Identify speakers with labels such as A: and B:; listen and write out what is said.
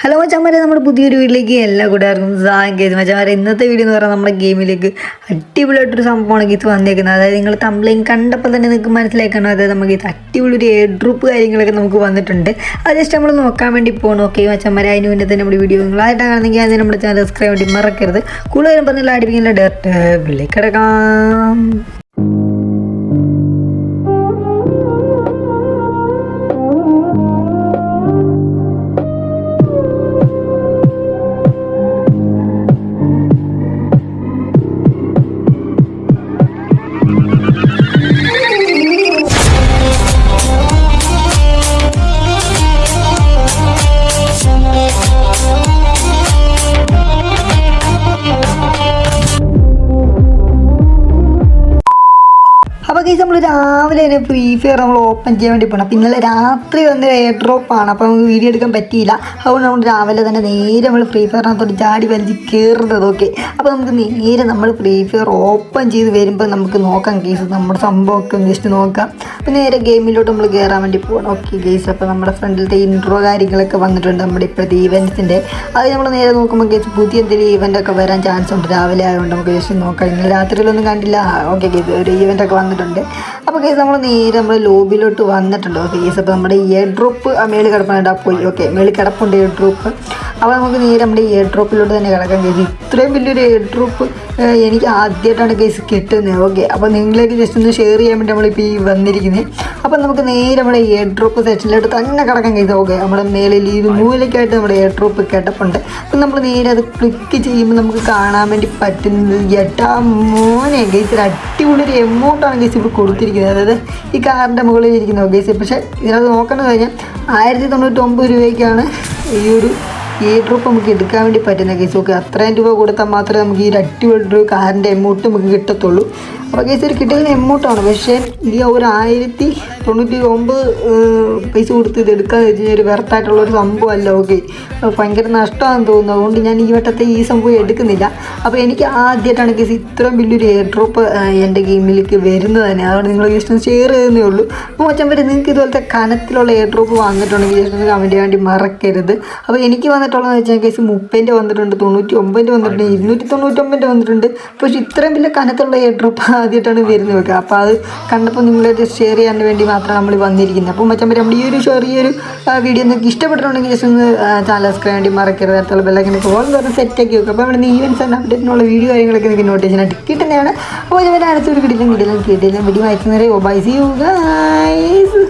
A: Hello മച്ചാമാരെ നമ്മുടെ പുതിയൊരു വീട്ടിലേക്ക് എല്ലാ കൂട്ടുകാർക്കും സാങ്കേതിക മച്ചാമാരെ ഇന്നത്തെ വീഡിയോ എന്ന് പറഞ്ഞാൽ നമ്മുടെ ഗെയിമിലേക്ക് അടിപൊളിയായിട്ടൊരു സംഭവമാണ് ഗീത്ത് വന്നേക്കുന്നത്. അതായത് നിങ്ങൾ തമ്പ്ലൈൻ കണ്ടപ്പോൾ തന്നെ നിങ്ങൾക്ക് മനസ്സിലാക്കണം അതായത് നമുക്ക് ഇത് അടിപൊളി ഒരു എയർ ഡ്രോപ്പ് കാര്യങ്ങളൊക്കെ നമുക്ക് വന്നിട്ടുണ്ട്. അത് ജസ്റ്റ് നമ്മൾ നോക്കാൻ വേണ്ടി പോകണം ഓക്കെ മച്ചാമാരെ അതിന് മുന്നേ തന്നെ നമ്മുടെ വീഡിയോ നിങ്ങളായിട്ടാണെങ്കിൽ അതിന് നമ്മുടെ ചാനൽ സബ്സ്ക്രൈബ് വേണ്ടി മറക്കരുത്. കൂടുതലും പറഞ്ഞാൽ അടിപ്പിക്കുന്ന ഡയറക്റ്റ് വിളിക്കിടക്കാം കേസ് നമ്മൾ രാവിലെ തന്നെ ഫ്രീ ഫയർ നമ്മൾ ഓപ്പൺ ചെയ്യാൻ വേണ്ടി പോകണം അപ്പോൾ ഇന്നലെ രാത്രി വന്ന് എയർ ഡ്രോപ്പാണ് നമുക്ക് വീഡിയോ എടുക്കാൻ പറ്റിയില്ല. അതുകൊണ്ട് നമ്മൾ രാവിലെ തന്നെ നേരെ നമ്മൾ ഫ്രീ ഫയറിനകത്തോട്ട് ചാടി വലിച്ച് കയറുന്നത് ഓക്കെ അപ്പോൾ നമുക്ക് നേരെ നമ്മൾ ഫ്രീ ഫയർ ഓപ്പൺ ചെയ്ത് വരുമ്പോൾ നമുക്ക് നോക്കാം ഗൈസ് നമ്മുടെ സംഭവമൊക്കെ ജസ്റ്റ് നോക്കാം. അപ്പോൾ നേരെ ഗെയിമിലോട്ട് നമ്മൾ കയറാൻ വേണ്ടി പോകണം ഓക്കെ ഗൈസ് അപ്പോൾ നമ്മുടെ ഫ്രണ്ടിലത്തെ ഇൻട്രോ കാര്യങ്ങളൊക്കെ വന്നിട്ടുണ്ട് നമ്മുടെ ഇപ്പോഴത്തെ ഈവൻസിന്റെ അത് നമ്മൾ നേരെ നോക്കുമ്പോൾ ഗൈസ് പുതിയ എന്തെങ്കിലും ഈവന്റൊക്കെ വരാൻ ചാൻസ് ഉണ്ട്. രാവിലെ ആയതുകൊണ്ട് നമുക്ക് ജസ്റ്റ് നോക്കാം. ഇന്ന് രാത്രിയിലൊന്നും കണ്ടില്ല. ഓക്കെ ഗൈസ് ഒരു ഈവന്റൊക്കെ വന്നിട്ടുണ്ട്. അപ്പോൾ കേസ് നമ്മൾ നേരെ നമ്മൾ ലോബിയിലോട്ട് വന്നിട്ടുണ്ട്. ഓക്കെ കേസ് അപ്പോൾ നമ്മുടെ ഇയർ ഡ്രോപ്പ് ആ മേളിൽ കിടപ്പുണ്ട്. പോയി ഓക്കെ മേളിൽ കിടപ്പുണ്ട് ഇയർ ഡ്രോപ്പ് അപ്പോൾ നമുക്ക് നേരെ നമ്മുടെ എയർ ഡ്രോപ്പിലോട്ട് തന്നെ കിടക്കാൻ കേസ് ഇത്രയും വലിയൊരു എയർ ഡ്രോപ്പ് എനിക്ക് ആദ്യമായിട്ടാണ് കേസ് കിട്ടുന്നത്. ഓക്കെ അപ്പോൾ നിങ്ങളിലേക്ക് ജസ്റ്റ് ഒന്ന് ഷെയർ ചെയ്യാൻ വേണ്ടി നമ്മളിപ്പോൾ ഈ വന്നിരിക്കുന്നത് അപ്പോൾ നമുക്ക് നേരെ നമ്മുടെ എയർ ഡ്രോപ്പ് സെക്ഷനിലോട്ട് തന്നെ കിടക്കാൻ കഴിയും. ഓക്കെ നമ്മുടെ മേലെ ഈ മൂലയ്ക്കായിട്ട് നമ്മുടെ എയർ ഡ്രോപ്പ് കിടപ്പുണ്ട്. അപ്പം നമ്മൾ നേരെ അത് ക്ലിക്ക് ചെയ്യുമ്പോൾ നമുക്ക് കാണാൻ വേണ്ടി പറ്റുന്നത് എട്ടാ മോനെ. ഗൈസ് ഒരു അടിപൊളി ഒരു എമൗണ്ടാണ് ഗൈസ് ഇപ്പോൾ കൊടുത്തിരിക്കുന്നത്. അതായത് ഈ കാറിന്റെ മുകളിൽ ഇരിക്കുന്നത്. ഗൈസ് പക്ഷേ ഇതിനകത്ത് നോക്കേണ്ടത് കഴിഞ്ഞാൽ ആയിരത്തി തൊണ്ണൂറ്റൊമ്പത് രൂപയ്ക്കാണ് ഈ ഒരു ഈ ട്രിപ്പ് നമുക്ക് എടുക്കാൻ വേണ്ടി പറ്റുന്ന കേസ് ഓക്കെ അത്രയും രൂപ കൊടുത്താൽ മാത്രമേ നമുക്ക് ഈ ഒരു അടിപൊളി കാറിന്റെ എമൗണ്ട് നമുക്ക് കിട്ടത്തുള്ളൂ. അപ്പോൾ കേസ് ഒരു കിട്ടുന്ന എമൗണ്ടാണ് പക്ഷേ ഈ ഒരു ആയിരത്തി തൊണ്ണൂറ്റി ഒമ്പത് പൈസ കൊടുത്ത് ഇത് എടുക്കാന്ന് വെച്ച് ഒരു വെറുത്തായിട്ടുള്ള ഒരു സംഭവമല്ല ഓക്കെ. ഭയങ്കര നഷ്ടമാണെന്ന് തോന്നുന്നു. അതുകൊണ്ട് ഞാൻ ഈ വട്ടത്തെ ഈ സംഭവം എടുക്കുന്നില്ല. അപ്പോൾ എനിക്ക് ആദ്യമായിട്ടാണ് കേസ് ഇത്രയും വലിയൊരു എയർ ഡ്രോപ്പ് എന്റെ ഗെയിമിലേക്ക് വരുന്നത് തന്നെ. അതുകൊണ്ട് നിങ്ങൾ ജസ്റ്റ് ഷെയർ ചെയ്യുന്നേ ഉള്ളൂ. അപ്പോൾ മൊച്ചം വരെ നിങ്ങൾക്ക് ഇതുപോലത്തെ കനത്തിലുള്ള എയർ ഡ്രോപ്പ് വന്നിട്ടുണ്ടെങ്കിൽ ജസ്റ്റ് കമന്റ് വേണ്ടി മറക്കരുത്. അപ്പോൾ എനിക്ക് വന്നിട്ടുള്ളതെന്ന് വെച്ചാൽ കേസ് മുപ്പതിന്റെ വന്നിട്ടുണ്ട് തൊണ്ണൂറ്റി ഒമ്പതിന്റെ വന്നിട്ടുണ്ട് ഇരുന്നൂറ്റി തൊണ്ണൂറ്റൊമ്പതിന്റെ വന്നിട്ടുണ്ട്. പക്ഷേ ഇത്രയും വലിയ കനത്തുള്ള എയർ ഡ്രോപ്പ് ആദ്യമായിട്ടാണ് വരുന്നത് അപ്പോൾ അത് കണ്ടപ്പോൾ നിങ്ങളെ ഷെയർ ചെയ്യാൻ വേണ്ടി മാത്രമാണ് നമ്മൾ വന്നിരിക്കുന്നത്. അപ്പോൾ മച്ചാൻ നമ്മുടെ ഈ ഒരു ചെറിയൊരു വീഡിയോ നിങ്ങൾക്ക് ഇഷ്ടപ്പെട്ടിട്ടുണ്ടെങ്കിൽ ജസ്റ്റ് ഒന്ന് ചാനൽ സബ്സ്ക്രൈബ് വേണ്ടി മറക്കരുത്. അടുത്തുള്ള ബെല്ലൊക്കെ ഓൾ പറഞ്ഞ് സെറ്റാക്കി വെക്കും. അപ്പോൾ നമ്മുടെ ഈവൻസ് ആൻഡ് അപ്ഡേറ്റിനുള്ള വീഡിയോ കാര്യങ്ങളൊക്കെ നിങ്ങൾക്ക് നോട്ടീഷൻ ആയിട്ട് കിട്ടുന്നതാണ് അപ്പോൾ ഞാൻ അടുത്തൊരു കിടിലും കിടിലും കിടിലും video oh bye see you guys